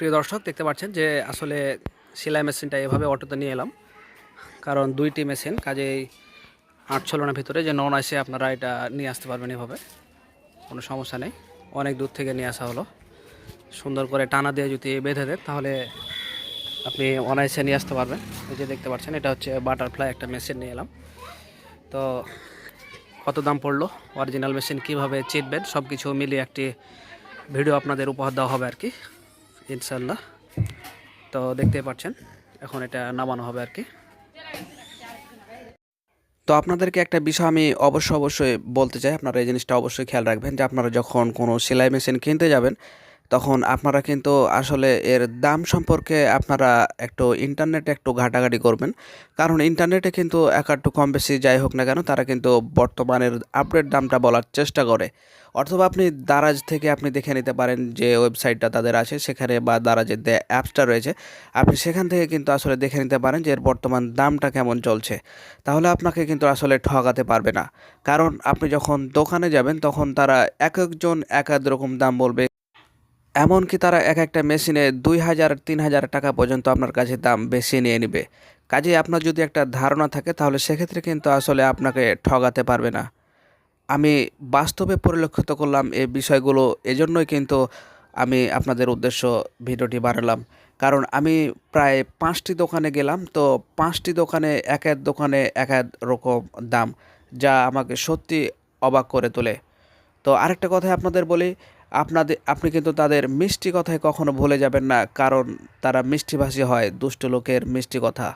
প্রিয় দর্শক, দেখতে পাচ্ছেন যে আসলে সেলাই মেশিনটা এভাবে অটোতে নিয়ে এলাম। কারণ দুইটি মেশিন, কাজেই আটচলনের ভিতরে যে নন আসে আপনারা এটা নিয়ে আসতে পারবেন এভাবে। কোনো সমস্যা নেই। অনেক দূর থেকে নিয়ে আসা হলো। সুন্দর করে টানা দিয়ে যদি বেঁধে দেন, তাহলে আপনি অনায়াসে নিয়ে আসতে পারবেন। এই যে দেখতে পাচ্ছেন, এটা হচ্ছে বাটারফ্লাই একটা মেশিন নিয়ে এলাম। তো কত দাম পড়ল, অরিজিনাল মেশিন কীভাবে চিটবেন সব কিছু মিলিয়ে একটি ভিডিও আপনাদের উপহার দেওয়া হবে আর কি। ইনশাল্লাহ তো দেখতে পাচ্ছেন, এখন এটা নামানো হবে আর কি। তো আপনাদেরকে একটা বিষয় আমি অবশ্যই অবশ্যই বলতে চাই, আপনারা এই জিনিসটা অবশ্যই খেয়াল রাখবেন যে আপনারা যখন কোনো সেলাই মেশিন কিনতে যাবেন তখন আপনারা কিন্তু আসলে এর দাম সম্পর্কে আপনারা একটু ইন্টারনেটে একটু ঘাটাঘাটি করবেন। কারণ ইন্টারনেটে কিন্তু এক একটু কম বেশি যাই হোক না কেন, তারা কিন্তু বর্তমানের আপডেট দামটা বলার চেষ্টা করে। অথবা আপনি দারাজ থেকে আপনি দেখে নিতে পারেন যে ওয়েবসাইটটা তাদের আছে, সেখানে বা দারাজের যে অ্যাপসটা রয়েছে, আপনি সেখান থেকে কিন্তু আসলে দেখে নিতে পারেন যে এর বর্তমান দামটা কেমন চলছে। তাহলে আপনাকে কিন্তু আসলে ঠকাতে পারবে না। কারণ আপনি যখন দোকানে যাবেন, তখন তারা এক একজন এক এক রকম দাম বলবে। এমনকি তারা এক একটা মেশিনে দুই হাজার, তিন হাজার টাকা পর্যন্ত আপনার কাছে দাম বেশি নিয়ে নেবে। কাজে আপনার যদি একটা ধারণা থাকে, তাহলে সেক্ষেত্রে কিন্তু আসলে আপনাকে ঠগাতে পারবে না। আমি বাস্তবে পরিলক্ষিত করলাম এই বিষয়গুলো, এজন্যই কিন্তু আমি আপনাদের উদ্দেশ্য ভিডিওটি বানালাম। কারণ আমি প্রায় পাঁচটি দোকানে গেলাম, তো পাঁচটি দোকানে এক এক দোকানে এক এক রকম দাম, যা আমাকে সত্যি অবাক করে তোলে। তো আরেকটা কথা আপনাদের বলি আপনাদের আপনি কিন্তু তাদের মিষ্টি কথায় কখনো ভুলে যাবেন না, কারণ তারা মিষ্টিভাষী হয়, দুষ্ট লোকের মিষ্টি কথা।